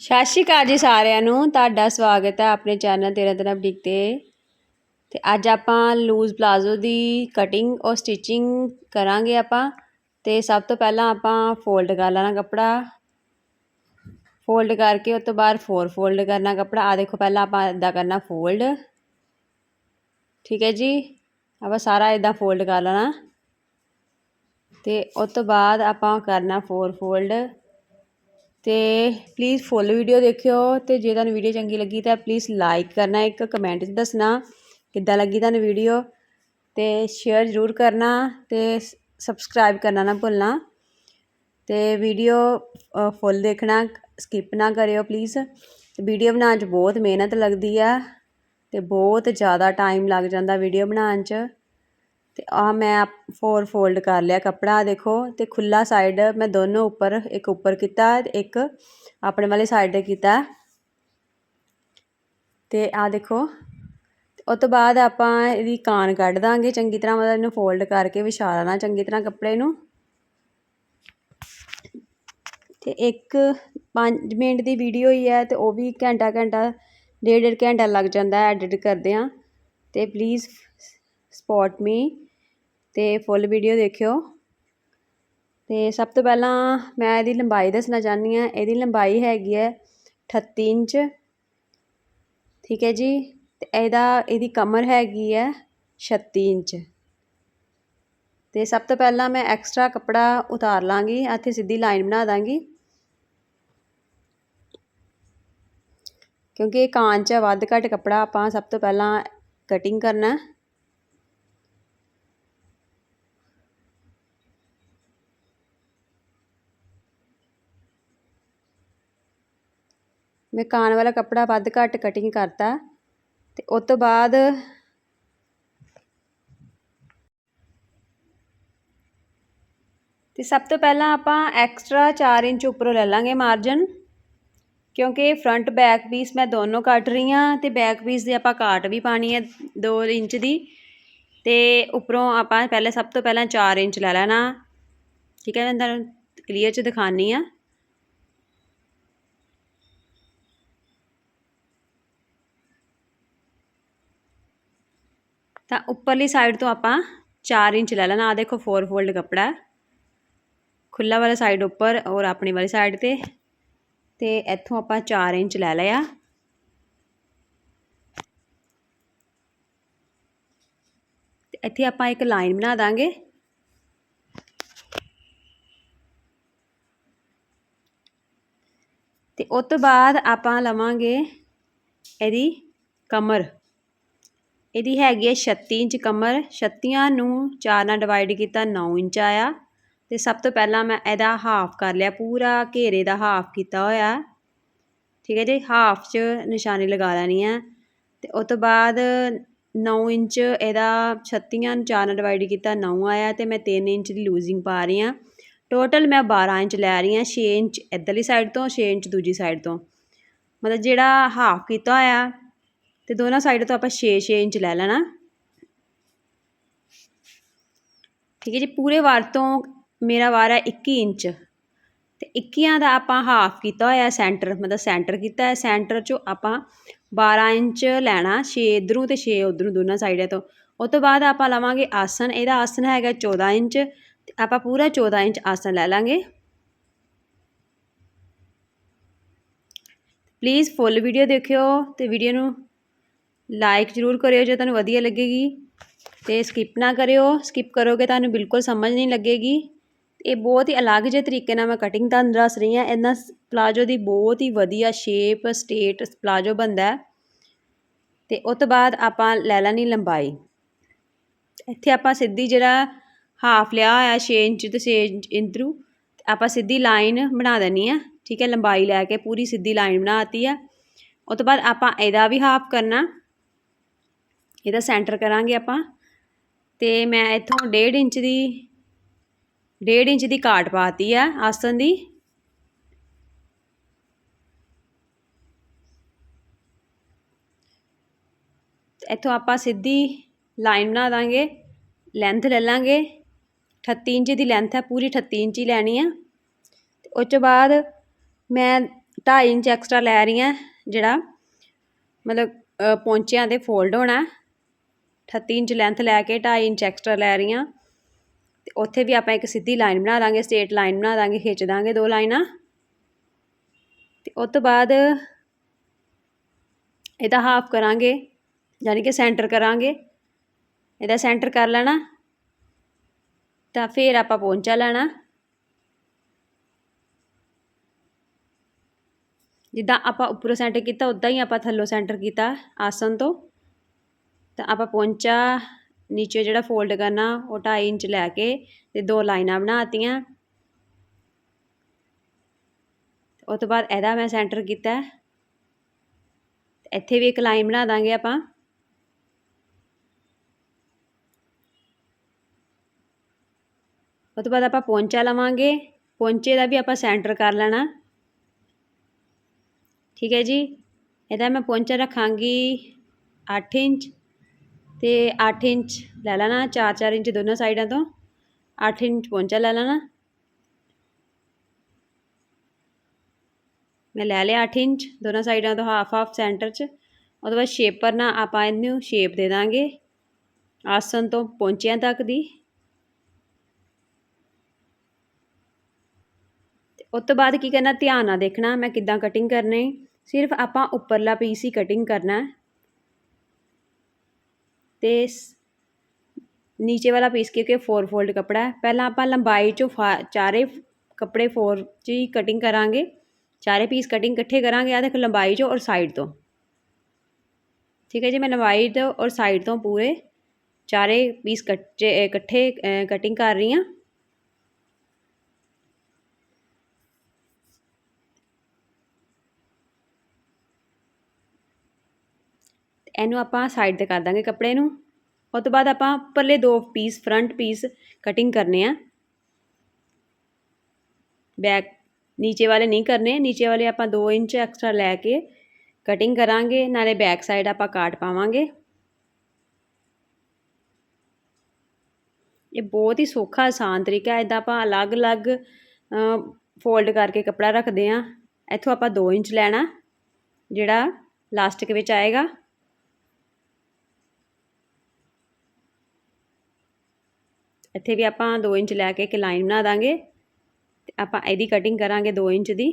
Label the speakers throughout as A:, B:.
A: ਸਤਿ ਸ਼੍ਰੀ ਅਕਾਲ ਜੀ ਸਾਰਿਆਂ ਨੂੰ। ਤੁਹਾਡਾ ਸਵਾਗਤ ਹੈ ਆਪਣੇ ਚੈਨਲ ਤੇਰਾ ਤੇਰਾ ਬੁਟੀਕ ਤੇ। ਤੇ ਅੱਜ ਆਪਾਂ ਲੂਜ਼ ਪਲਾਜ਼ੋ ਦੀ ਕਟਿੰਗ ਔਰ ਸਟਿਚਿੰਗ ਕਰਾਂਗੇ ਆਪਾਂ। ਤੇ ਸਭ ਤੋਂ ਪਹਿਲਾਂ ਆਪਾਂ ਫੋਲਡ ਕਰ ਲੈਣਾ ਕੱਪੜਾ। ਫੋਲਡ ਕਰਕੇ ਉਸ ਤੋਂ ਬਾਅਦ ਫੋਰ ਫੋਲਡ ਕਰਨਾ ਕੱਪੜਾ। ਆ ਦੇਖੋ ਪਹਿਲਾਂ ਆਪਾਂ ਇਦਾਂ ਕਰਨਾ ਫੋਲਡ ਠੀਕ ਹੈ ਜੀ? ਆਪਾਂ ਸਾਰਾ ਇਦਾਂ ਫੋਲਡ ਕਰ ਲੈਣਾ। ਤੇ ਉਸ ਤੋਂ ਬਾਅਦ ਆਪਾਂ ਕਰਨਾ ਫੋਰ ਫੋਲਡ ਤੇ ਪਲੀਜ਼ ਫੁੱਲ ਵੀਡੀਓ ਦੇਖਿਓ ਤੇ ਜੇ ਤੁਹਾਨੂੰ ਵੀਡੀਓ ਚੰਗੀ ਲੱਗੀ ਤਾਂ ਪਲੀਜ਼ ਲਾਈਕ ਕਰਨਾ, ਇੱਕ ਕਮੈਂਟ 'ਚ ਦੱਸਣਾ ਕਿੱਦਾਂ ਲੱਗੀ ਤੁਹਾਨੂੰ ਵੀਡੀਓ ਤੇ ਸ਼ੇਅਰ ਜ਼ਰੂਰ ਕਰਨਾ ਤੇ ਸਬਸਕ੍ਰਾਈਬ ਕਰਨਾ ਨਾ ਭੁੱਲਣਾ ਤੇ ਵੀਡੀਓ ਫੁੱਲ ਦੇਖਣਾ ਸਕਿਪ ਨਾ ਕਰਿਓ ਪਲੀਜ਼ ਵੀਡੀਓ ਬਣਾਉਣ 'ਚ ਬਹੁਤ ਮਿਹਨਤ ਲੱਗਦੀ ਆ ਤੇ ਬਹੁਤ ਜ਼ਿਆਦਾ ਟਾਈਮ ਲੱਗ ਜਾਂਦਾ ਵੀਡੀਓ ਬਣਾਉਣ 'ਚ। ਤੇ ਆ ਮੈਂ ਫੋਰ ਫੋਲਡ ਕਰ ਲਿਆ ਕੱਪੜਾ ਦੇਖੋ ਤੇ ਖੁੱਲਾ ਸਾਈਡ ਮੈਂ ਦੋਨੋਂ ਉੱਪਰ, ਇੱਕ ਉੱਪਰ ਕੀਤਾ ਤੇ ਇੱਕ ਆਪਣੇ ਵਾਲੀ ਸਾਈਡ ਤੇ ਕੀਤਾ। ਤੇ ਆ ਦੇਖੋ ਉਸ ਤੋਂ ਬਾਅਦ ਆਪਾਂ ਇਹਦੀ ਕਾਨ ਕੱਢ ਦਾਂਗੇ, ਚੰਗੀ ਤਰ੍ਹਾਂ ਮਤਲਬ ਇਹਨੂੰ ਫੋਲਡ ਕਰਕੇ ਵਿਛਾ ਲੈਣਾ ਚੰਗੀ ਤਰ੍ਹਾਂ ਕੱਪੜੇ ਨੂੰ। ਤੇ ਇੱਕ 5 ਮਿੰਟ ਦੀ ਵੀਡੀਓ ਹੀ ਹੈ ਤੇ ਉਹ ਵੀ ਘੰਟਾ ਘੰਟਾ, ਡੇਢ ਡੇਢ ਘੰਟਾ ਲੱਗ ਜਾਂਦਾ ਐਡਿਟ ਕਰਦੇ ਆ ਤੇ ਪਲੀਜ਼ ਸਪੋਰਟ ਮੀ ਤੇ ਫੁੱਲ ਵੀਡੀਓ ਦੇਖਿਓ। ਤੇ ਸਭ ਤੋਂ ਪਹਿਲਾਂ ਮੈਂ ਇਹਦੀ ਲੰਬਾਈ ਦੱਸਣਾ ਚਾਹੁੰਦੀ ਆ ਇਹਦੀ ਲੰਬਾਈ ਹੈਗੀ ਹੈ 38 ਇੰਚ। ਠੀਕ ਹੈ ਜੀ? ਤੇ ਇਹਦਾ, ਇਹਦੀ ਕਮਰ ਹੈਗੀ ਹੈ 36 ਇੰਚ। ਤੇ ਸਭ ਤੋਂ ਪਹਿਲਾਂ ਮੈਂ ਐਕਸਟਰਾ ਕੱਪੜਾ ਉਤਾਰ ਲਾਂਗੀ। ਇੱਥੇ ਸਿੱਧੀ ਲਾਈਨ ਬਣਾ ਦਾਂਗੀ। ਕਿਉਂਕਿ ਇਹ ਕਾਂਚ ਹੈ ਵੱਧ ਘੱਟ ਕੱਪੜਾ ਆਪਾਂ ਸਭ ਤੋਂ ਪਹਿਲਾਂ ਕਟਿੰਗ ਕਰਨਾ। ਮੈਂ ਕਾਨ ਵਾਲਾ ਕੱਪੜਾ ਵੱਧ ਘੱਟ ਕਟਿੰਗ ਕਰਤਾ ਤੇ ਉਸ ਤੋਂ ਬਾਅਦ ਤੇ ਸਭ ਤੋਂ ਪਹਿਲਾਂ ਆਪਾਂ ਐਕਸਟਰਾ 4 ਇੰਚ ਉੱਪਰੋਂ ਲੈ ਲਾਂਗੇ ਮਾਰਜਨ ਕਿਉਂਕਿ ਫਰੰਟ ਬੈਕ ਪੀਸ ਮੈਂ ਦੋਨੋਂ ਕੱਟ ਰਹੀ ਹਾਂ ਤੇ ਬੈਕ ਪੀਸ ਦੀ ਆਪਾਂ ਕਾਟ ਵੀ ਪਾਣੀ ਹੈ 2 ਇੰਚ ਦੀ ਤੇ ਉੱਪਰੋਂ ਆਪਾਂ ਪਹਿਲੇ ਸਭ ਤੋਂ ਪਹਿਲਾਂ 4 ਇੰਚ ਲੈ ਲੈਣਾ। ਠੀਕ ਹੈ, ਮੈਂ ਤੁਹਾਨੂੰ ਕਲੀਅਰ ਚ ਦਿਖਾਣੀ ਆ ਤਾਂ ਉੱਪਰਲੀ ਸਾਈਡ ਤੋਂ ਆਪਾਂ 4 ਇੰਚ ਲੈ ਲੈਣਾ। ਆ ਦੇਖੋ 4 ਫੋਲਡ ਕੱਪੜਾ ਖੁੱਲਾ ਵਾਲਾ ਸਾਈਡ ਉੱਪਰ ਔਰ ਆਪਣੀ ਵਾਲੀ ਸਾਈਡ ਤੇ। ਤੇ ਇੱਥੋਂ ਆਪਾਂ 4 ਇੰਚ ਲੈ ਲਿਆ ਤੇ ਇੱਥੇ ਆਪਾਂ ਇੱਕ ਲਾਈਨ ਬਣਾ ਦਾਂਗੇ। ਤੇ ਉਸ ਤੋਂ ਬਾਅਦ ਆਪਾਂ ਲਵਾਂਗੇ ਇਹਦੀ ਕਮਰ। ਇਹਦੀ ਹੈਗੀ ਹੈ 36 ਇੰਚ ਕਮਰ 36 ਨੂੰ ਚਾਰ ਨਾਲ ਡਿਵਾਈਡ ਕੀਤਾ ਨੌ ਇੰਚ ਆਇਆ ਅਤੇ ਸਭ ਤੋਂ ਪਹਿਲਾਂ ਮੈਂ ਇਹਦਾ ਹਾਫ ਕਰ ਲਿਆ, ਪੂਰਾ ਘੇਰੇ ਦਾ ਹਾਫ ਕੀਤਾ ਹੋਇਆ। ਠੀਕ ਹੈ ਜੀ ਹਾਫ 'ਚ ਨਿਸ਼ਾਨੀ ਲਗਾ ਲੈਣੀ ਹੈ ਅਤੇ ਉਸ ਤੋਂ ਬਾਅਦ 9 ਇੰਚ ਇਹਦਾ 36 ਨੂੰ 4 ਨਾਲ ਡਿਵਾਈਡ ਕੀਤਾ 9 ਆਇਆ ਤੇ ਮੈਂ 3 ਇੰਚ ਦੀ ਲੂਜ਼ਿੰਗ ਪਾ ਰਹੀ ਹਾਂ। ਟੋਟਲ ਮੈਂ 12 ਇੰਚ ਲੈ ਰਹੀ ਹਾਂ 6 ਇੰਚ ਇੱਧਰਲੀ ਸਾਈਡ ਤੋਂ 6 ਇੰਚ ਦੂਜੀ ਸਾਈਡ ਤੋਂ। ਮਤਲਬ ਜਿਹੜਾ ਹਾਫ ਕੀਤਾ ਹੋਇਆ ਤੇ ਦੋਨਾਂ ਸਾਈਡ ਤੋਂ ਆਪਾਂ 6-6 ਇੰਚ ਲੈ ਲੈਣਾ। ਠੀਕ ਹੈ ਜੀ, ਪੂਰੇ ਵਾਰ ਤੋਂ ਮੇਰਾ ਵਾਰ ਹੈ 21 ਇੰਚ। ਤੇ 21 ਦਾ ਆਪਾਂ ਹਾਫ ਕੀਤਾ ਹੋਇਆ ਸੈਂਟਰ ਮਤਲਬ ਸੈਂਟਰ ਕੀਤਾ ਹੈ। ਸੈਂਟਰ ਚੋਂ ਆਪਾਂ 12 ਇੰਚ ਲੈਣਾ 6 ਇਧਰੋਂ ਤੇ 6 ਉਧਰੋਂ ਦੋਨਾਂ ਸਾਈਡਾਂ ਤੋਂ। ਉਸ ਤੋਂ ਬਾਅਦ ਆਪਾਂ ਲਵਾਂਗੇ ਆਸਨ, ਇਹਦਾ ਆਸਨ ਹੈਗਾ 14 ਇੰਚ। ਤੇ ਆਪਾਂ ਪੂਰਾ 14 ਇੰਚ ਆਸਨ ਲੈ ਲਾਂਗੇ। ਪਲੀਜ਼ ਫੁੱਲ ਵੀਡੀਓ ਦੇਖਿਓ ਤੇ ਵੀਡੀਓ ਨੂੰ ਲਾਈਕ ਜ਼ਰੂਰ ਕਰਿਓ ਜੇ ਤੁਹਾਨੂੰ ਵਧੀਆ ਲੱਗੇਗੀ ਤੇ ਸਕਿਪ ਨਾ ਕਰਿਓ। ਸਕਿਪ ਕਰੋਗੇ ਤੁਹਾਨੂੰ ਬਿਲਕੁਲ ਸਮਝ ਨਹੀਂ ਲੱਗੇਗੀ। ਇਹ ਬਹੁਤ ਹੀ ਅਲੱਗ ਜਿਹੇ ਤਰੀਕੇ ਨਾਲ ਮੈਂ ਕਟਿੰਗ ਤੁਹਾਨੂੰ ਦੱਸ ਰਹੀ ਹਾਂ। ਇਹਨਾਂ ਪਲਾਜੋ ਦੀ ਬਹੁਤ ਹੀ ਵਧੀਆ ਸ਼ੇਪ ਸਟੇਟ ਪਲਾਜੋ ਬੰਦਾ ਤੇ ਉਸ ਤੋਂ ਬਾਅਦ ਆਪਾਂ ਲੈ ਲੈਣੀ ਲੰਬਾਈ। ਇੱਥੇ ਆਪਾਂ ਸਿੱਧੀ ਜਿਹੜਾ ਹਾਫ ਲਿਆ ਹੋਇਆ 6 ਇੰਚ ਤੇ 6 ਇੰਚ ਇਧਰੂ ਆਪਾਂ ਸਿੱਧੀ ਲਾਈਨ ਬਣਾ ਦੇਣੀ ਆ। ਠੀਕ ਹੈ, ਲੰਬਾਈ ਲੈ ਕੇ ਪੂਰੀ ਸਿੱਧੀ ਲਾਈਨ ਬਣਾਤੀ ਆ। ਉਸ ਤੋਂ ਬਾਅਦ ਆਪਾਂ ਇਹਦਾ ਵੀ ਹਾਫ ਕਰਨਾ। ਇਹਦਾ ਸੈਂਟਰ ਕਰਾਂਗੇ ਆਪਾਂ। ਤੇ ਮੈਂ ਇੱਥੋਂ 1.5 ਇੰਚ ਦੀ 1.5 ਇੰਚ ਦੀ ਕਾਟ ਪਾਤੀ ਆ ਆਸਨ ਦੀ। ਇੱਥੋਂ ਆਪਾਂ ਸਿੱਧੀ ਲਾਈਨ ਬਣਾ ਦਾਂਗੇ, ਲੈਂਥ ਲੈ ਲਾਂਗੇ। 38 ਇੰਚ ਦੀ ਲੈਂਥ ਹੈ ਪੂਰੀ 38 ਇੰਚ ਹੀ ਲੈਣੀ ਆ। ਉਸ ਤੋਂ ਬਾਅਦ ਮੈਂ 2.5 ਇੰਚ ਐਕਸਟਰਾ ਲੈ ਰਹੀ ਹਾਂ ਜਿਹੜਾ ਮਤਲਬ ਪੌਂਚਿਆਂ ਦੇ ਫੋਲਡ ਹੋਣਾ। 38 ਇੰਚ ਲੈਂਥ ਲੈ ਕੇ 2.5 ਇੰਚ ਐਕਸਟਰਾ ਲੈ ਰਹੀ ਹਾਂ। ਤੇ ਉੱਥੇ ਵੀ ਆਪਾਂ ਇੱਕ ਸਿੱਧੀ ਲਾਈਨ ਬਣਾ ਦਾਂਗੇ ਸਟੇਟ ਲਾਈਨ ਬਣਾ ਦਾਂਗੇ, ਖਿੱਚ ਦਾਂਗੇ ਦੋ ਲਾਈਨਾਂ। ਤੇ ਉਸ ਤੋਂ ਬਾਅਦ ਇਹਦਾ ਹਾਫ ਕਰਾਂਗੇ, ਯਾਨੀ ਕਿ ਸੈਂਟਰ ਕਰਾਂਗੇ। ਇਹਦਾ ਸੈਂਟਰ ਕਰ ਲੈਣਾ, ਤਾਂ ਫਿਰ ਆਪਾਂ ਪਹੁੰਚਾ ਲੈਣਾ। ਜਿੱਦਾਂ ਆਪਾਂ ਉੱਪਰੋਂ ਸੈਂਟਰ ਕੀਤਾ ਉਦਾਂ ਹੀ ਆਪਾਂ ਥੱਲੋਂ ਸੈਂਟਰ ਕੀਤਾ ਆਸਨ ਤੋਂ। ਤਾਂ ਆਪਾਂ ਪਹੁੰਚਾ ਨੀਚੇ ਜਿਹੜਾ ਫੋਲਡ ਕਰਨਾ, ਉਹ 2.5 ਇੰਚ ਲੈ ਕੇ ਤੇ ਦੋ ਲਾਈਨਾਂ ਬਣਾਤੀਆਂ ਉਸ ਤੋਂ ਬਾਅਦ ਇਹਦਾ ਮੈਂ ਸੈਂਟਰ ਕੀਤਾ। ਇੱਥੇ ਵੀ ਇੱਕ ਲਾਈਨ ਬਣਾ ਦਾਂਗੇ ਆਪਾਂ। ਉਸ ਤੋਂ ਬਾਅਦ ਆਪਾਂ ਪੌਂਚਾ ਲਵਾਂਗੇ। ਪੌਂਚੇ ਦਾ ਵੀ ਆਪਾਂ ਸੈਂਟਰ ਕਰ ਲੈਣਾ। ਠੀਕ ਹੈ ਜੀ? ਇਹਦਾ ਮੈਂ ਪੌਂਚਾ ਰੱਖਾਂਗੀ 8 ਇੰਚ। ਤੇ 8 ਇੰਚ ਲੈ ਲੈਣਾ 4-4 ਇੰਚ ਦੋਨਾਂ ਸਾਈਡਾਂ ਤੋਂ। 8 ਇੰਚ ਪੌਂਚਾ ਲੈ ਲੈਣਾ। ਮੈਂ ਲੈ ਲਿਆ 8 ਇੰਚ, ਦੋਨਾਂ ਸਾਈਡਾਂ ਤੋਂ ਹਾਫ ਹਾਫ ਸੈਂਟਰ 'ਚ। ਉਹਦੇ ਬਾਅਦ ਸ਼ੇਪਰ ਨਾਲ ਆਪਾਂ ਇਹਨੂੰ ਸ਼ੇਪ ਦੇ ਦਾਂਗੇ ਆਸਨ ਤੋਂ ਪੌਂਚਿਆਂ ਤੱਕ ਦੀ। ਉਸ ਤੋਂ ਬਾਅਦ ਕੀ ਕਰਨਾ, ਧਿਆਨ ਨਾਲ ਦੇਖਣਾ ਮੈਂ ਕਿੱਦਾਂ ਕਟਿੰਗ ਕਰਨੀ ਸਿਰਫ ਆਪਾਂ ਉੱਪਰਲਾ ਪੀਸ ਹੀ ਕਟਿੰਗ ਕਰਨਾ। ਤੇ ਨੀਚੇ ਵਾਲਾ ਪੀਸ ਕਿਉਂਕਿ 4 ਫੋਲਡ ਕਪੜਾ ਹੈ ਪਹਿਲਾਂ ਆਪਾਂ ਲੰਬਾਈ ਚੋਂ ਚਾਰੇ ਕੱਪੜੇ 4 ਚ ਹੀ ਕਟਿੰਗ ਕਰਾਂਗੇ ਚਾਰੇ ਪੀਸ ਕਟਿੰਗ ਇਕੱਠੇ ਕਰਾਂਗੇ ਆ ਦੇਖੋ ਲੰਬਾਈ ਚੋਂ ਔਰ ਸਾਈਡ ਤੋਂ ਠੀਕ ਹੈ ਜੀ ਮੈਂ ਲੰਬਾਈ ਤੋਂ ਔਰ ਸਾਈਡ ਤੋਂ ਪੂਰੇ ਚਾਰੇ ਪੀਸ ਕੱਟੇ ਇਕੱਠੇ ਕਟਿੰਗ ਕਰ ਰਹੀ ਹਾਂ ਇਹਨੂੰ ਆਪਾਂ ਸਾਈਡ ਤੇ ਕਰ ਦਾਂਗੇ ਕੱਪੜੇ ਨੂੰ। ਉਸ ਤੋਂ ਬਾਅਦ ਆਪਾਂ ਉੱਪਰਲੇ ਦੋ ਪੀਸ ਫਰੰਟ ਪੀਸ ਕਟਿੰਗ ਕਰਨੇ ਆ। ਬੈਕ ਨੀਚੇ ਵਾਲੇ ਨਹੀਂ ਕਰਨੇ, ਨੀਚੇ ਵਾਲੇ ਆਪਾਂ 2 ਇੰਚ ਐਕਸਟਰਾ ਲੈ ਕੇ ਕਟਿੰਗ ਕਰਾਂਗੇ, ਨਾਲੇ ਬੈਕ ਸਾਈਡ ਆਪਾਂ ਕਾਟ ਪਾਵਾਂਗੇ। ਇਹ ਬਹੁਤ ਹੀ ਸੌਖਾ, ਆਸਾਨ ਤਰੀਕਾ ਹੈ। ਇਦਾਂ ਆਪਾਂ ਅਲੱਗ-ਅਲੱਗ ਫੋਲਡ ਕਰਕੇ ਕੱਪੜਾ ਰੱਖਦੇ ਆ ਇੱਥੋਂ ਆਪਾਂ 2 ਇੰਚ ਲੈਣਾ, ਜਿਹੜਾ ਲਾਸਟਿਕ ਵਿੱਚ ਆਏਗਾ। ਇੱਥੇ ਵੀ ਆਪਾਂ 2 ਇੰਚ ਲੈ ਕੇ ਇੱਕ ਲਾਈਨ ਬਣਾ ਦਾਂਗੇ। ਤੇ ਆਪਾਂ ਇਹਦੀ ਕਟਿੰਗ ਕਰਾਂਗੇ 2 ਇੰਚ ਦੀ,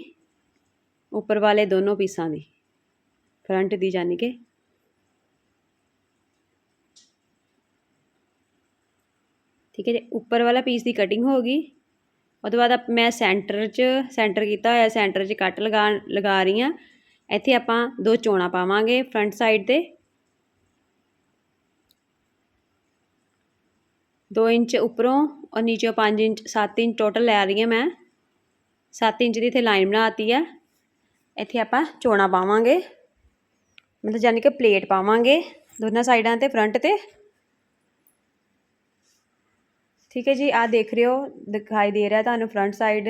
A: ਉੱਪਰ ਵਾਲੇ ਦੋਨੋਂ ਪੀਸਾਂ ਦੀ ਫਰੰਟ ਦੀ ਯਾਨੀ ਕਿ ਠੀਕ ਹੈ ਜੀ, ਉੱਪਰ ਵਾਲਾ ਪੀਸ ਦੀ ਕਟਿੰਗ ਹੋ ਗਈ। ਉਹਦੇ ਬਾਅਦ ਮੈਂ ਸੈਂਟਰ 'ਚ ਸੈਂਟਰ ਕੀਤਾ ਹੋਇਆ ਸੈਂਟਰ 'ਚ ਕੱਟ ਲਗਾ ਲਗਾ ਰਹੀ ਹਾਂ। ਇੱਥੇ ਆਪਾਂ ਦੋ ਚੋਣਾ ਪਾਵਾਂਗੇ ਫਰੰਟ ਸਾਈਡ ਤੇ। 2 ਇੰਚ ਉੱਪਰੋਂ ਔਰ ਨੀਚੇ 5 ਇੰਚ, ਸੱਤ ਇੰਚ ਟੋਟਲ ਲੈ ਰਹੀ ਹਾਂ ਮੈਂ। ਸੱਤ ਇੰਚ ਦੀ ਇੱਥੇ ਲਾਈਨ ਬਣਾਤੀ ਹੈ। ਇੱਥੇ ਆਪਾਂ ਚੋਣਾ ਪਾਵਾਂਗੇ। ਮਤਲਬ ਜਾਨੀ ਕਿ ਪਲੇਟ ਪਾਵਾਂਗੇ ਦੋਨਾਂ ਸਾਈਡਾਂ ਤੇ ਫਰੰਟ ਤੇ। ਠੀਕ ਹੈ ਜੀ ਆ ਦੇਖ ਰਹੇ ਹੋ, ਦਿਖਾਈ ਦੇ ਰਿਹਾ ਤੁਹਾਨੂੰ ਫਰੰਟ ਸਾਈਡ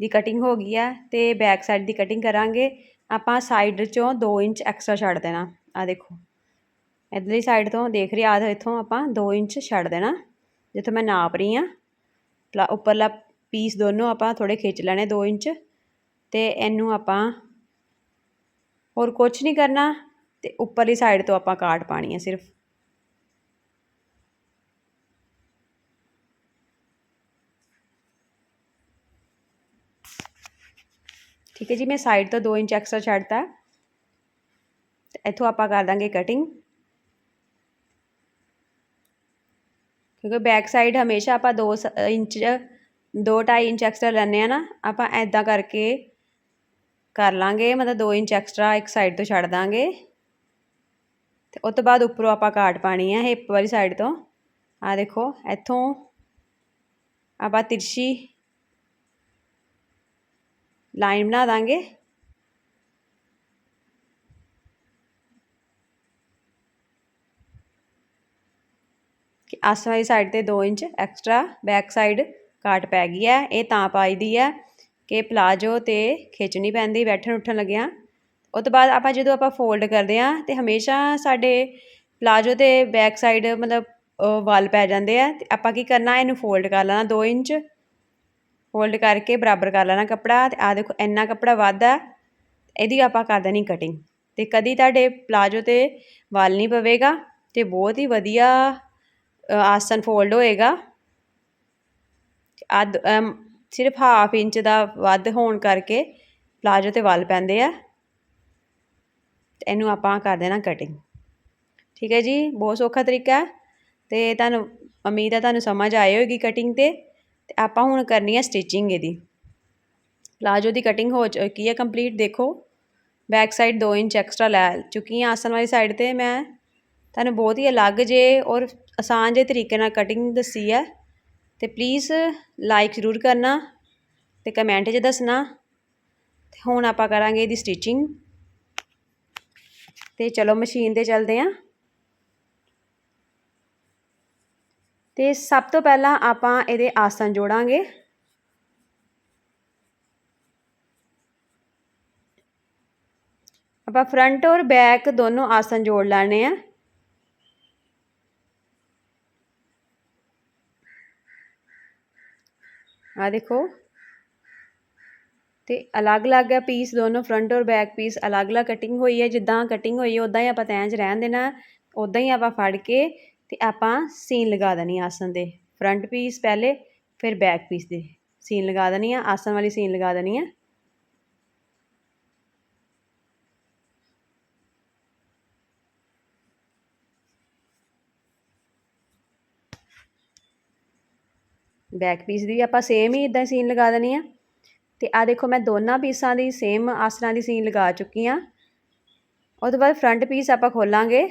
A: ਦੀ ਕਟਿੰਗ ਹੋ ਗਈ ਹੈ ਤੇ ਬੈਕ ਸਾਈਡ ਦੀ ਕਟਿੰਗ ਕਰਾਂਗੇ। ਆਪਾਂ ਸਾਈਡ ਚੋਂ 2 ਇੰਚ ਐਕਸਟਰਾ ਛੱਡ ਦੇਣਾ। ਆ ਦੇਖੋ, ਇਧਰਲੀ ਸਾਈਡ ਤੋਂ ਦੇਖ ਰਹੇ ਆ ਇੱਥੋਂ ਆਪਾਂ 2 ਇੰਚ ਛੱਡ ਦੇਣਾ। ਜਿੱਥੋਂ ਮੈਂ ਨਾਪ ਰਹੀ ਹਾਂ ਪਲਾ ਉੱਪਰਲਾ ਪੀਸ ਦੋਨੋਂ ਆਪਾਂ ਥੋੜੇ ਖਿੱਚ ਲੈਣੇ 2 ਇੰਚ ਤੇ ਇਹਨੂੰ ਆਪਾਂ ਹੋਰ ਕੁਝ ਨਹੀਂ ਕਰਨਾ ਤੇ ਉੱਪਰਲੀ ਸਾਈਡ ਤੋਂ ਆਪਾਂ ਕਾਟ ਪਾਣੀ ਹੈ ਸਿਰਫ। ਠੀਕ ਹੈ ਜੀ, ਮੈਂ ਸਾਈਡ ਤੋਂ 2 ਇੰਚ ਐਕਸਟਰਾ ਛੱਡਤਾ। ਤੇ ਇੱਥੋਂ ਆਪਾਂ ਕਰ ਦਾਂਗੇ ਕਟਿੰਗ ਕਿਉਂਕਿ ਬੈਕ ਸਾਈਡ ਹਮੇਸ਼ਾ ਆਪਾਂ 2 ਇੰਚ 2.5 ਇੰਚ ਐਕਸਟਰਾ ਲੈਣੇ ਆ ਨਾ, ਆਪਾਂ ਐਦਾਂ ਕਰਕੇ ਕਰ ਲਾਂਗੇ, ਮਤਲਬ 2 ਇੰਚ ਐਕਸਟਰਾ ਇੱਕ ਸਾਈਡ ਤੋਂ ਛੱਡ ਦਾਂਗੇ। ਤੇ ਉਸ ਤੋਂ ਬਾਅਦ ਉੱਪਰੋਂ ਆਪਾਂ ਕਾਟ ਪਾਣੀ ਹੈ ਹਿੱਪ ਵਾਲੀ ਸਾਈਡ ਤੋਂ। ਆ ਦੇਖੋ, ਇੱਥੋਂ ਆਪਾਂ ਤਿਰਸ਼ੀ ਲਾਈਨ ਬਣਾ ਦਾਂਗੇ। ਕਿ ਆਸ ਵਾਲੀ ਸਾਈਡ ਤੇ 2 ਇੰਚ ਐਕਸਟਰਾ ਬੈਕ ਸਾਈਡ ਕਾਟ ਪੈ ਗਈ ਹੈ, ਇਹ ਤਾਂ ਪਾਈ ਦੀ ਹੈ ਕਿ ਪਲਾਜੋ ਤੇ ਖਿੱਚਣੀ ਪੈਂਦੀ, ਬੈਠਣ ਉੱਠਣ ਲੱਗਿਆ। ਉਸ ਤੋਂ ਬਾਅਦ ਆਪਾਂ ਜਦੋਂ ਆਪਾਂ ਫੋਲਡ ਕਰਦੇ ਆ ਤੇ ਹਮੇਸ਼ਾ ਸਾਡੇ ਪਲਾਜੋ ਤੇ ਬੈਕ ਸਾਈਡ ਮਤਲਬ ਵਾਲ ਪੈ ਜਾਂਦੇ ਆ ਤੇ ਆਪਾਂ ਕੀ ਕਰਨਾ, ਇਹਨੂੰ ਫੋਲਡ ਕਰ ਲੈਣਾ 2 ਇੰਚ। ਫੋਲਡ ਕਰਕੇ ਬਰਾਬਰ ਕਰ ਲੈਣਾ ਕੱਪੜਾ ਤੇ ਆ ਦੇਖੋ ਇੰਨਾ ਕੱਪੜਾ ਵੱਧ ਇਹਦੀ ਆਪਾਂ ਕਰ ਦੇਣੀ ਕਟਿੰਗ ਤੇ ਕਦੀ ਤੁਹਾਡੇ ਪਲਾਜੋ ਤੇ ਵਾਲ ਨਹੀਂ ਪਵੇਗਾ ਤੇ ਬਹੁਤ ਹੀ ਵਧੀਆ ਆਸਨ ਫੋਲਡ ਹੋਏਗਾ। ਅੱਧ ਸਿਰਫ ਹਾਫ ਇੰਚ ਦਾ ਵੱਧ ਹੋਣ ਕਰਕੇ ਪਲਾਜੋ ਤੇ ਵੱਲ ਪੈਂਦੇ ਆ। ਤੇ ਇਹਨੂੰ ਆਪਾਂ ਕਰ ਦੇਣਾ ਕਟਿੰਗ ਠੀਕ ਹੈ ਜੀ, ਬਹੁਤ ਸੌਖਾ ਤਰੀਕਾ ਹੈ। ਤੇ ਤੁਹਾਨੂੰ, ਉਮੀਦ ਹੈ ਤੁਹਾਨੂੰ ਸਮਝ ਆਈ ਹੋਏਗੀ ਕਟਿੰਗ ਤੇ। ਤੇ ਆਪਾਂ ਹੁਣ ਕਰਨੀ ਹੈ ਸਟਿਚਿੰਗ ਇਹਦੀ। ਪਲਾਜੋ ਦੀ ਕਟਿੰਗ ਹੋ ਚੁੱਕੀ ਹੈ ਕੰਪਲੀਟ ਦੇਖੋ। ਬੈਕ ਸਾਈਡ 2 ਇੰਚ ਐਕਸਟਰਾ ਲੈ ਚੁੱਕੀ ਹਾਂ ਆਸਨ ਵਾਲੀ ਸਾਈਡ ਤੇ ਮੈਂ। ਤੁਹਾਨੂੰ ਬਹੁਤ ਹੀ ਅਲੱਗ ਜੇ ਔਰ ਆਸਾਨ ਜਿਹੇ ਤਰੀਕੇ ਨਾਲ ਕਟਿੰਗ ਦੱਸੀ ਹੈ ਅਤੇ ਪਲੀਜ਼ ਲਾਈਕ ਜ਼ਰੂਰ ਕਰਨਾ ਅਤੇ ਕਮੈਂਟ 'ਚ ਦੱਸਣਾ ਅਤੇ ਹੁਣ ਆਪਾਂ ਕਰਾਂਗੇ ਇਹਦੀ ਸਟਿਚਿੰਗ ਅਤੇ ਚਲੋ ਮਸ਼ੀਨ ਤੇ ਚੱਲਦੇ ਹਾਂ ਤੇ ਸਭ ਤੋਂ ਪਹਿਲਾਂ ਆਪਾਂ ਇਹਦੇ ਆਸਨ ਜੋੜਾਂਗੇ ਆਪਾਂ ਫਰੰਟ ਔਰ ਬੈਕ ਦੋਨੋਂ ਆਸਨ ਜੋੜ ਲੈਣੇ ਆ ਆ ਦੇਖੋ। ਤੇ ਅਲੱਗ-ਅਲੱਗ ਹੈ ਪੀਸ ਦੋਨੋਂ ਫਰੰਟ ਔਰ ਬੈਕ ਪੀਸ ਅਲੱਗ-ਅਲੱਗ ਕਟਿੰਗ ਹੋਈ ਹੈ, ਜਿੱਦਾਂ ਕਟਿੰਗ ਹੋਈ ਹੈ ਉਦਾਂ ਹੀ ਆਪਾਂ ਤੈਂਜ ਰਹਿਣ ਦੇਣਾ ਉਦਾਂ ਹੀ ਆਪਾਂ ਫੜ ਕੇ ਤੇ ਆਪਾਂ ਸੀਨ ਲਗਾ ਦੇਣੀ ਆਸਨ ਦੇ। ਫਰੰਟ ਪੀਸ ਪਹਿਲੇ, ਫਿਰ ਬੈਕ ਪੀਸ ਦੇ। ਸੀਨ ਲਗਾ ਦੇਣੀ ਆ ਆਸਨ ਵਾਲੀ ਸੀਨ ਲਗਾ ਦੇਣੀ ਆ। ਬੈਕ ਪੀਸ ਦੀ ਵੀ ਆਪਾਂ ਸੇਮ ਹੀ ਇਦਾਂ ਸੀਨ ਲਗਾ ਦੇਣੀ ਆ। ਤੇ ਆ ਦੇਖੋ, ਮੈਂ ਦੋਨਾਂ ਪੀਸਾਂ ਦੀ ਸੇਮ ਆਸਰਾਂ ਦੀ ਸੀਨ ਲਗਾ ਚੁੱਕੀ ਆ। ਉਹ ਤੋਂ ਬਾਅਦ ਫਰੰਟ ਪੀਸ ਆਪਾਂ ਖੋਲਾਂਗੇ।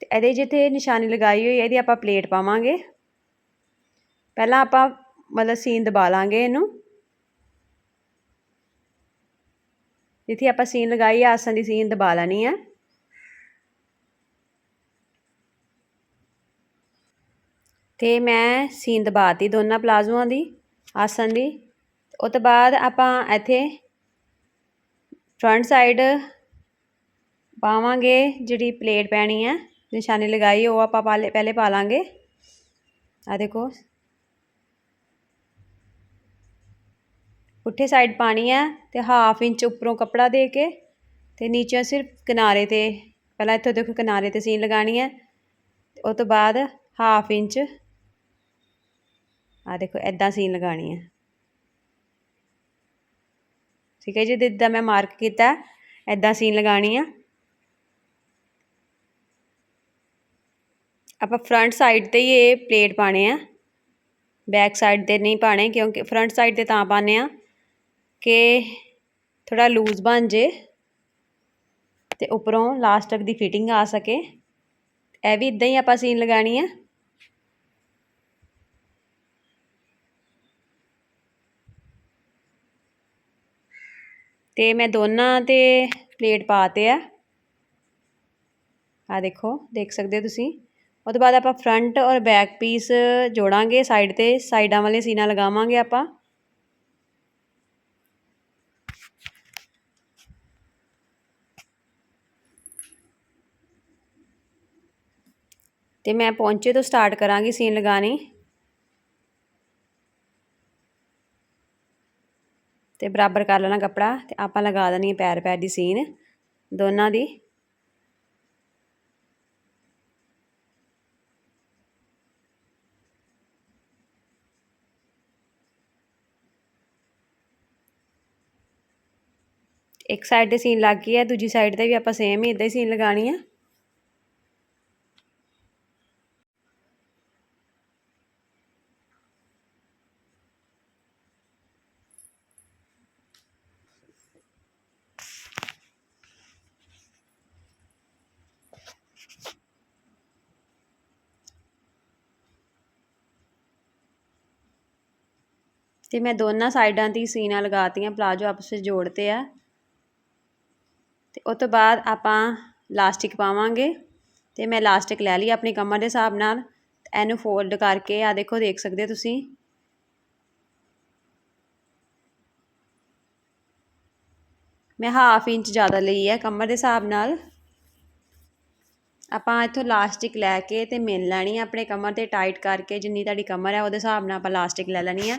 A: ਤੇ ਇਹਦੇ ਜਿੱਥੇ ਨਿਸ਼ਾਨੀ ਲਗਾਈ ਹੋਈ ਹੈ ਇਹਦੀ ਆਪਾਂ ਪਲੇਟ ਪਾਵਾਂਗੇ। ਪਹਿਲਾਂ ਆਪਾਂ ਮਤਲਬ ਸੀਨ ਦਬਾ ਲਾਂਗੇ ਇਹਨੂੰ। ਜਿੱਥੇ ਆਪਾਂ ਸੀਨ ਲਗਾਈ ਆ ਦੀ ਸੀਨ ਦਬਾ ਲੈਣੀ ਹੈ ਅਤੇ ਮੈਂ ਸੀਨ ਦਬਾਤੀ ਦੋਨਾਂ ਪਲਾਜ਼ੋਆਂ ਦੀ, ਆਸਣ ਦੀ। ਉਹ ਤੋਂ ਬਾਅਦ ਆਪਾਂ ਇੱਥੇ ਫਰੰਟ ਸਾਈਡ ਪਾਵਾਂਗੇ ਜਿਹੜੀ ਪਲੇਟ ਪੈਣੀ ਹੈ, ਨਿਸ਼ਾਨੀ ਲਗਾਈ, ਉਹ ਆਪਾਂ ਪਾਲੇ, ਪਹਿਲੇ ਪਾ ਲਾਂਗੇ ਆ ਦੇਖੋ। ਪੁੱਠੇ ਸਾਈਡ ਪਾਣੀ ਹੈ ਤੇ ਹਾਫ ਇੰਚ ਉੱਪਰੋਂ ਕੱਪੜਾ ਦੇ ਕੇ ਤੇ ਨੀਚੇ ਸਿਰਫ ਕਿਨਾਰੇ ਤੇ, ਪਹਿਲਾਂ ਇੱਥੋਂ ਦੇਖੋ ਕਿਨਾਰੇ ਤੇ ਸੀਨ ਲਗਾਣੀ ਹੈ। ਉਹ ਤੋਂ ਬਾਅਦ ਹਾਫ ਇੰਚ ਆ ਦੇਖੋ ਐਦਾਂ ਸੀਨ ਲਗਾਣੀ ਹੈ ਠੀਕ ਹੈ ਜੀ, ਜਿੱਦਾਂ ਮੈਂ ਮਾਰਕ ਕੀਤਾ ਐਦਾਂ ਸੀਨ ਲਗਾਣੀ ਆ। ਆਪਾਂ ਫਰੰਟ ਸਾਈਡ ਤੇ ਹੀ ਇਹ ਪਲੇਟ ਪਾਣੇ ਆ। ਬੈਕ ਸਾਈਡ ਤੇ ਨਹੀਂ ਪਾਣੇ ਕਿਉਂਕਿ ਫਰੰਟ ਸਾਈਡ ਤੇ ਤਾਂ ਪਾਣੇ ਆ ਕਿ ਥੋੜਾ ਲੂਜ਼ ਬਣ ਜੇ ਤੇ ਉੱਪਰੋਂ ਲਾਸਟ ਤੱਕ ਦੀ ਫਿਟਿੰਗ ਆ ਸਕੇ। ਇਹ ਵੀ ਇਦਾਂ ਹੀ ਆਪਾਂ ਸੀਨ ਲਗਾਣੀ ਆ। ਤੇ ਮੈਂ ਦੋਨਾਂ ਤੇ ਪਲੇਟ ਪਾਤੇ ਆ। ਆ ਦੇਖੋ, ਦੇਖ ਸਕਦੇ ਹੋ ਤੁਸੀਂ। ਉਹ ਤੋਂ ਬਾਅਦ ਆਪਾਂ ਫਰੰਟ ਔਰ ਬੈਕ ਪੀਸ ਜੋੜਾਂਗੇ ਸਾਈਡ ਤੇ। ਸਾਈਡਾਂ ਵਾਲੇ ਸੀਨਾ ਲਗਾਵਾਂਗੇ ਆਪਾਂ। ਤੇ ਮੈਂ ਪਹੁੰਚੇ ਤੋਂ ਸਟਾਰਟ ਕਰਾਂਗੀ ਸੀਨ ਲਗਾਣੀ ਤੇ ਬਰਾਬਰ ਕਰ ਲੈਣਾ ਕੱਪੜਾ ਤੇ ਆਪਾਂ ਲਗਾ ਦੇਣੀ ਹੈ ਪੈਰ ਪੈਰ ਦੀ ਸੀਨ ਦੋਨਾਂ ਦੀ। ਇੱਕ ਸਾਈਡ ਤੇ ਸੀਨ ਲੱਗ ਗਈ ਹੈ, ਦੂਜੀ ਸਾਈਡ ਤੇ ਵੀ ਆਪਾਂ ਸੇਮ ਹੀ ਇਦਾਂ ਹੀ ਸੀਨ ਲਗਾਣੀ ਹੈ। ਤੇ ਮੈਂ ਦੋਨਾਂ ਸਾਈਡਾਂ ਦੀ ਸੀਨਾ ਲਗਾਤੀਆਂ ਪਲਾਜੋ ਆਪਸ ਵਿੱਚ ਜੋੜਤੇ ਆ। ਤੇ ਉਸ ਤੋਂ ਬਾਅਦ ਆਪਾਂ ਲਾਸਟਿਕ ਪਾਵਾਂਗੇ ਤੇ ਮੈਂ ਲਾਸਟਿਕ ਲੈ ਲਈ ਆਪਣੀ ਕਮਰ ਦੇ ਹਿਸਾਬ ਨਾਲ। ਇਹਨੂੰ ਫੋਲਡ ਕਰਕੇ ਆ ਦੇਖੋ, ਦੇਖ ਸਕਦੇ ਤੁਸੀਂ। ਮੈਂ ਹਾਫ ਇੰਚ ਜ਼ਿਆਦਾ ਲਈ ਹੈ ਕਮਰ ਦੇ ਹਿਸਾਬ ਨਾਲ। ਆਪਾਂ ਇੱਥੋਂ ਲਾਸਟਿਕ ਲੈ ਕੇ ਤੇ ਮਿਲ ਲੈਣੀ ਹੈ ਆਪਣੇ ਕਮਰ ਤੇ ਟਾਈਟ ਕਰਕੇ, ਜਿੰਨੀ ਤੁਹਾਡੀ ਕਮਰ ਹੈ ਉਹਦੇ ਹਿਸਾਬ ਨਾਲ ਆਪਾਂ ਲਾਸਟਿਕ ਲੈ ਲੈਣੀ ਹੈ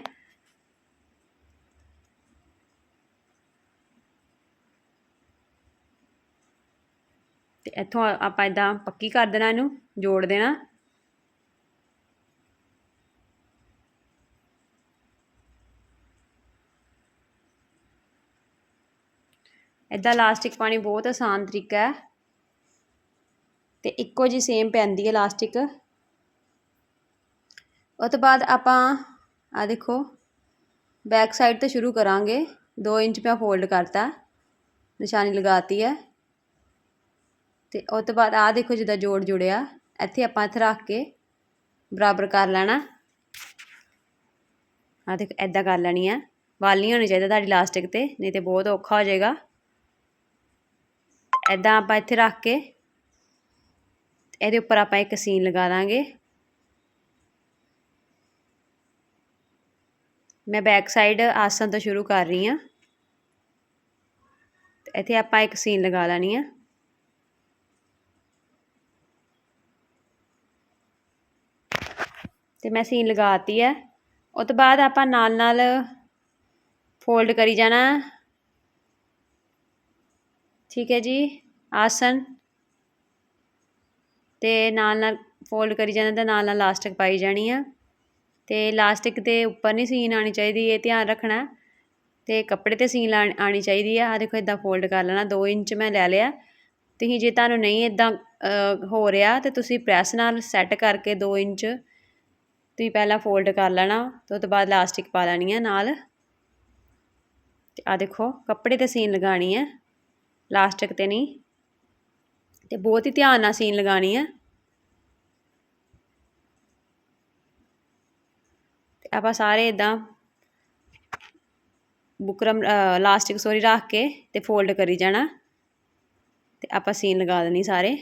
A: ਤੇ ਇੱਥੋਂ ਆਪਾਂ ਇਦਾਂ ਪੱਕੀ ਕਰ ਦੇਣਾ ਇਹਨੂੰ, ਜੋੜ ਦੇਣਾ। ਇਦਾਂ ਲਾਸਟਿਕ ਪਾਣੀ ਬਹੁਤ ਆਸਾਨ ਤਰੀਕਾ ਹੈ। ਤੇ ਇੱਕੋ ਜੀ ਸੇਮ ਪੈਂਦੀ ਹੈ ਲਾਸਟਿਕ ਉਹ ਤੋਂ ਬਾਅਦ ਆਪਾਂ ਆ ਦੇਖੋ ਬੈਕ ਸਾਈਡ ਤੋਂ ਸ਼ੁਰੂ ਕਰਾਂਗੇ। 2 ਇੰਚ ਮੈਂ ਫੋਲਡ ਕਰਤਾ। ਨਿਸ਼ਾਨੀ ਲਗਾਤੀ ਹੈ। ਤੇ ਉਹ ਤੋਂ ਬਾਅਦ ਆਹ ਦੇਖੋ ਜਿੱਦਾਂ ਜੋੜ ਜੁੜਿਆ, ਇੱਥੇ ਆਪਾਂ ਇੱਥੇ ਰੱਖ ਕੇ ਬਰਾਬਰ ਕਰ ਲੈਣਾ। ਆ ਦੇਖ ਐਦਾਂ ਕਰ ਲੈਣੀ ਆ। ਵਾਲ ਨਹੀਂ ਹੋਣੀ ਚਾਹੀਦਾ ਤੁਹਾਡੀ ਲਾਸਟਿਕ ਤੇ, ਨਹੀਂ ਤੇ ਬਹੁਤ ਔਖਾ ਹੋ ਜਾਏਗਾ। ਐਦਾਂ ਆਪਾਂ ਇੱਥੇ ਰੱਖ ਕੇ, ਇਹਦੇ ਉੱਪਰ ਆਪਾਂ ਇੱਕ ਸੀਨ ਲਗਾ ਦਾਂਗੇ। ਮੈਂ ਬੈਕ ਸਾਈਡ ਆਸਨ ਤੋਂ ਸ਼ੁਰੂ ਕਰ ਰਹੀ ਹਾਂ। ਇੱਥੇ ਆਪਾਂ ਇੱਕ ਸੀਨ ਲਗਾ ਲੈਣੀ ਆ। ਤੇ ਮੈਂ ਸੀਨ ਲਗਾਤੀ ਹੈ ਉਹ ਤੋਂ ਬਾਅਦ ਆਪਾਂ ਨਾਲ ਨਾਲ ਫੋਲਡ ਕਰੀ ਜਾਣਾ। ਠੀਕ ਹੈ ਜੀ, ਆਸਨ। ਤੇ ਨਾਲ ਨਾਲ ਫੋਲਡ ਕਰੀ ਜਾਣਾ ਤੇ ਨਾਲ ਨਾਲ ਲਾਸਟਿਕ ਪਾਈ ਜਾਣੀ ਆ। ਤੇ ਲਾਸਟਿਕ ਦੇ ਉੱਪਰ ਨਹੀਂ ਸੀਨ ਆਣੀ ਚਾਹੀਦੀ, ਇਹ ਧਿਆਨ ਰੱਖਣਾ। ਤੇ ਕੱਪੜੇ ਤੇ ਸੀਨ ਆਣੀ ਚਾਹੀਦੀ ਆ। ਆ ਦੇਖੋ ਇਦਾਂ ਫੋਲਡ ਕਰ ਲੈਣਾ 2 ਇੰਚ ਮੈਂ ਲੈ ਲਿਆ। ਤੁਸੀਂ ਜੇ ਤੁਹਾਨੂੰ ਨਹੀਂ ਇਦਾਂ ਹੋ ਰਿਹਾ ਤੇ ਤੁਸੀਂ ਪ੍ਰੈਸ ਨਾਲ ਸੈੱਟ ਕਰਕੇ 2 ਇੰਚ ਤੁਸੀਂ ਪਹਿਲਾਂ ਫੋਲਡ ਕਰ ਲੈਣਾ ਅਤੇ ਉਹ ਤੋਂ ਬਾਅਦ ਲਾਸਟਿਕ ਪਾ ਲੈਣੀ ਹੈ ਨਾਲ। ਅਤੇ ਆ ਦੇਖੋ, ਕੱਪੜੇ ਤੇ ਸੀਨ ਲਗਾਣੀ ਹੈ ਲਾਸਟਿਕ ਤੇ ਨਹੀਂ। ਅਤੇ ਬਹੁਤ ਹੀ ਧਿਆਨ ਨਾਲ ਸੀਨ ਲਗਾਣੀ ਹੈ ਤੇ ਆਪਾਂ ਸਾਰੇ ਇਦਾਂ ਬੁਕਰਮ ਲਾਸਟਿਕ ਸੋਰੀ ਰੱਖ ਕੇ ਤੇ ਫੋਲਡ ਕਰੀ ਜਾਣਾ। ਤੇ ਆਪਾਂ ਸੀਨ ਲਗਾ ਦੇਣੀ ਸਾਰੇ।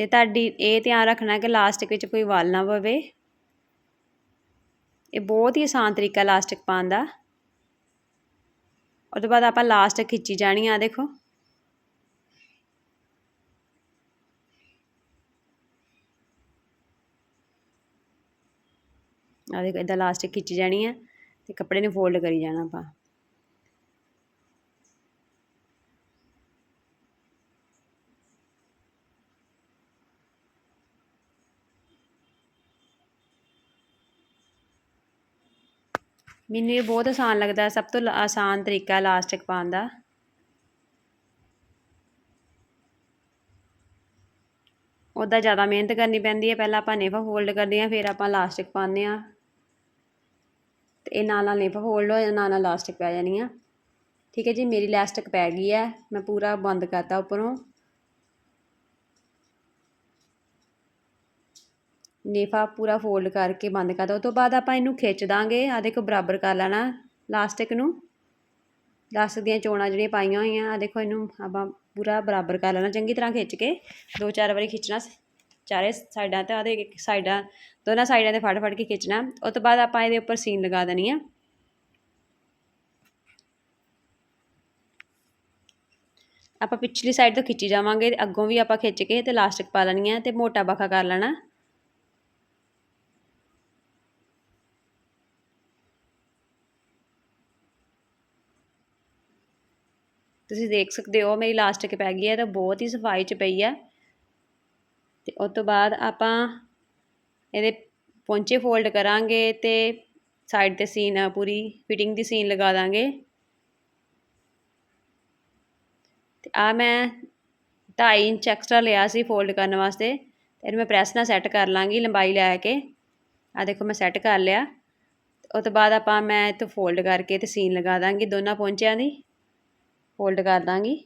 A: ਤੇ ਤੁਹਾਡੀ ਇਹ ਧਿਆਨ ਰੱਖਣਾ ਕਿ ਲਾਸਟਿਕ ਵਿੱਚ ਕੋਈ ਵਾਲ ਨਾ ਪਵੇ ਇਹ ਬਹੁਤ ਹੀ ਆਸਾਨ ਤਰੀਕਾ ਲਾਸਟਿਕ ਪਾਉਣ ਦਾ। ਉਹ ਤੋਂ ਬਾਅਦ ਆਪਾਂ ਲਾਸਟ ਖਿੱਚੀ ਜਾਣੀ ਆ, ਦੇਖੋ। ਆ ਦੇਖੋ ਇਦਾਂ ਲਾਸਟਿਕ ਖਿੱਚੀ ਜਾਣੀ ਆ ਤੇ ਕੱਪੜੇ ਨੂੰ ਫੋਲਡ ਕਰੀ ਜਾਣਾ ਆਪਾਂ। ਮੈਨੂੰ ਇਹ ਬਹੁਤ ਆਸਾਨ ਲੱਗਦਾ, ਸਭ ਤੋਂ ਆਸਾਨ ਤਰੀਕਾ ਲਾਸਟਿਕ ਪਾਉਣ ਦਾ। ਉਹਦਾ ਜ਼ਿਆਦਾ ਮਿਹਨਤ ਕਰਨੀ ਪੈਂਦੀ ਹੈ, ਪਹਿਲਾਂ ਆਪਾਂ ਨੇਫਾ ਫੋਲਡ ਕਰਦੇ ਹਾਂ, ਫਿਰ ਆਪਾਂ ਲਾਸਟਿਕ ਪਾਉਂਦੇ ਹਾਂ। ਤੇ ਇਹ ਨਾਲ ਨਾਲ ਨੇਫਾ ਫੋਲਡ ਹੋ ਜਾਣਾ ਨਾਲ ਨਾਲ ਲਾਸਟਿਕ ਪੈ ਜਾਣੀ ਆ। ਠੀਕ ਹੈ ਜੀ, ਮੇਰੀ ਲਾਸਟਿਕ ਪੈ ਗਈ ਹੈ, ਮੈਂ ਪੂਰਾ ਬੰਦ ਕਰਤਾ ਉੱਪਰੋਂ। ਨੇਫਾ ਪੂਰਾ ਫੋਲਡ ਕਰਕੇ ਬੰਦ ਕਰ ਕਰਦਾ ਉਸ ਤੋਂ ਬਾਅਦ ਆਪਾਂ ਇਹਨੂੰ ਖਿੱਚ ਦਾਂਗੇ। ਆ ਦੇਖੋ ਬਰਾਬਰ ਕਰ ਲੈਣਾ। ਲਾਸਟਿਕ ਨੂੰ। ਲਾਸਟਿਕ ਦੀਆਂ ਚੋਣਾਂ ਜਿਹੜੀਆਂ ਪਾਈਆਂ ਹੋਈਆਂ ਆ ਦੇਖੋ ਇਹਨੂੰ ਆਪਾਂ ਪੂਰਾ ਬਰਾਬਰ ਕਰ ਲੈਣਾ। ਚੰਗੀ ਤਰ੍ਹਾਂ ਖਿੱਚ ਕੇ ਦੋ ਚਾਰ ਵਾਰੀ ਖਿੱਚਣਾ ਚਾਰੇ ਸਾਈਡਾਂ ਤੇ ਆਦੇ ਸਾਈਡਾਂ, ਦੋਨਾਂ ਸਾਈਡਾਂ ਤੇ ਫੜ ਫੜ ਕੇ ਖਿੱਚਣਾ। ਉਸ ਤੋਂ ਬਾਅਦ ਆਪਾਂ ਇਹਦੇ ਉੱਪਰ ਸੀਨ ਲਗਾ ਦੇਣੀ ਆ। ਆਪਾਂ ਪਿਛਲੀ ਸਾਈਡ ਤੋਂ ਖਿੱਚੀ ਜਾਵਾਂਗੇ ਅੱਗੋਂ ਵੀ ਆਪਾਂ ਖਿੱਚ ਕੇ ਤੇ ਲਾਸਟਿਕ ਪਾ ਲੈਣੀ ਆ ਤੇ ਮੋਟਾ ਬਖਾ ਕਰ ਲੈਣਾ। ਤੁਸੀਂ ਦੇਖ ਸਕਦੇ ਹੋ, ਮੇਰੀ ਲਾਸਟਿਕ ਪੈ ਗਈ ਹੈ ਤਾਂ ਬਹੁਤ ਹੀ ਸਫ਼ਾਈ 'ਚ ਪਈ ਹੈ। ਤੇ ਉਸ ਤੋਂ ਬਾਅਦ ਆਪਾਂ ਇਹਦੇ ਪੌਂਚੇ ਫੋਲਡ ਕਰਾਂਗੇ ਤੇ ਸਾਈਡ ਤੇ ਸੀਨ ਪੂਰੀ ਫਿਟਿੰਗ ਦੀ ਸੀਨ ਲਗਾ ਦਾਂਗੇ। ਤੇ ਆ ਮੈਂ 2.5 ਇੰਚ ਐਕਸਟਰਾ ਲਿਆ ਸੀ ਫੋਲਡ ਕਰਨ ਵਾਸਤੇ। ਤੇ ਇਹਨੂੰ ਮੈਂ ਪ੍ਰੈਸ ਨਾਲ ਸੈੱਟ ਕਰ ਲਾਂਗੀ ਲੰਬਾਈ ਲੈ ਕੇ। ਆ ਦੇਖੋ ਮੈਂ ਸੈੱਟ ਕਰ ਲਿਆ। ਉਸ ਤੋਂ ਬਾਅਦ ਆਪਾਂ ਮੈਂ ਇੱਥੋਂ ਫੋਲਡ ਕਰਕੇ ਤੇ ਸੀਨ ਲਗਾ ਦਾਂਗੀ ਦੋਨਾਂ ਪੌਂਚਿਆਂ ਦੀ। ਫੋਲਡ ਕਰ ਦਾਂਗੀ।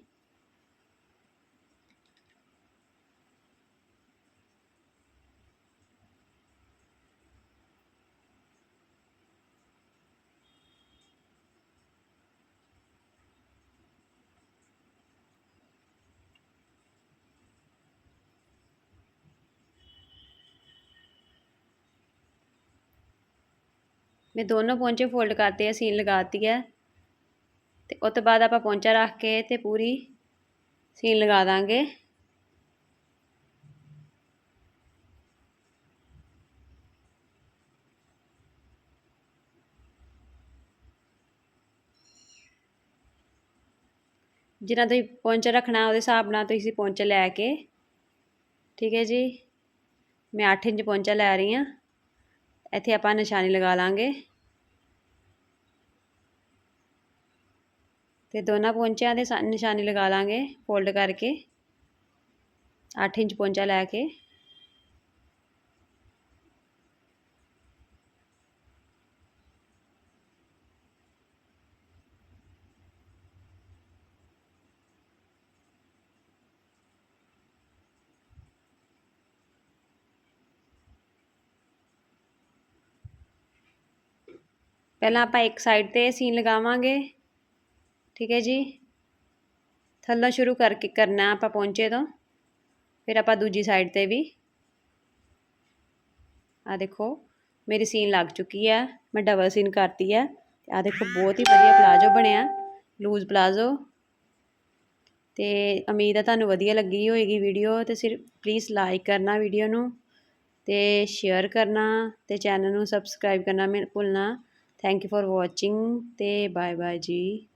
A: ਮੈਂ ਦੋਨੋਂ ਪੌਂਚੇ ਫੋਲਡ ਕਰਤੇ ਆ ਸੀਨ ਲਗਾਤੀ ਹੈ ਤੇ ਉਸ ਤੋਂ ਬਾਅਦ ਆਪਾਂ ਪੌਂਚਾ ਰੱਖ ਕੇ ਤੇ ਪੂਰੀ ਸੀਨ ਲਗਾ ਦਾਂਗੇ। ਜਿੰਨਾ ਤੁਸੀਂ ਪੌਂਚਾ ਰੱਖਣਾ, ਉਹਦੇ ਹਿਸਾਬ ਨਾਲ ਤੁਸੀਂ ਪੌਂਚਾ ਲੈ ਕੇ, ਠੀਕ ਹੈ ਜੀ? ਮੈਂ 8 ਇੰਚ ਪੌਂਚਾ ਲੈ ਰਹੀ ਹਾਂ। ਇੱਥੇ ਆਪਾਂ ਨਿਸ਼ਾਨੀ ਲਗਾ ਲਾਂਗੇ। ਤੇ ਦੋਨਾਂ ਪਹੁੰਚਿਆਂ ਦੇ ਨਿਸ਼ਾਨੀ ਲਗਾ ਲਾਂਗੇ ਫੋਲਡ ਕਰਕੇ। 8 ਇੰਚ ਪਹੁੰਚਾ ਲੈ ਕੇ। ਪਹਿਲਾਂ ਆਪਾਂ ਇੱਕ ਸਾਈਡ ਤੇ ਸੀਨ ਲਗਾਵਾਂਗੇ। ਠੀਕ ਹੈ ਜੀ। ਥੱਲੋਂ ਸ਼ੁਰੂ ਕਰਕੇ ਕਰਨਾ ਆਪਾਂ ਪਹੁੰਚੇ ਤੋਂ। ਫਿਰ ਆਪਾਂ ਦੂਜੀ ਸਾਈਡ ਤੇ ਵੀ। ਆ ਦੇਖੋ, ਮੇਰੀ ਸੀਨ ਲੱਗ ਚੁੱਕੀ ਹੈ। ਮੈਂ ਡਬਲ ਸੀਨ ਕਰਤੀ ਹੈ। ਆ ਦੇਖੋ, ਬਹੁਤ ਹੀ ਵਧੀਆ ਪਲਾਜੋ ਬਣਿਆ। ਲੂਜ਼ ਪਲਾਜੋ ਤੇ ਉਮੀਦ ਹੈ ਤੁਹਾਨੂੰ ਵਧੀਆ ਲੱਗੀ ਹੋਏਗੀ ਵੀਡੀਓ ਤੇ ਸਿਰ ਪਲੀਜ਼ ਲਾਈਕ ਕਰਨਾ ਵੀਡੀਓ ਨੂੰ। ਤੇ ਸ਼ੇਅਰ ਕਰਨਾ। ਤੇ ਚੈਨਲ ਨੂੰ ਸਬਸਕ੍ਰਾਈਬ ਕਰਨਾ ਮੈਂ ਭੁੱਲਣਾ। ਥੈਂਕ ਯੂ ਫॉर ਵਾਚਿੰਗ ਤੇ ਬਾਏ ਬਾਏ ਜੀ।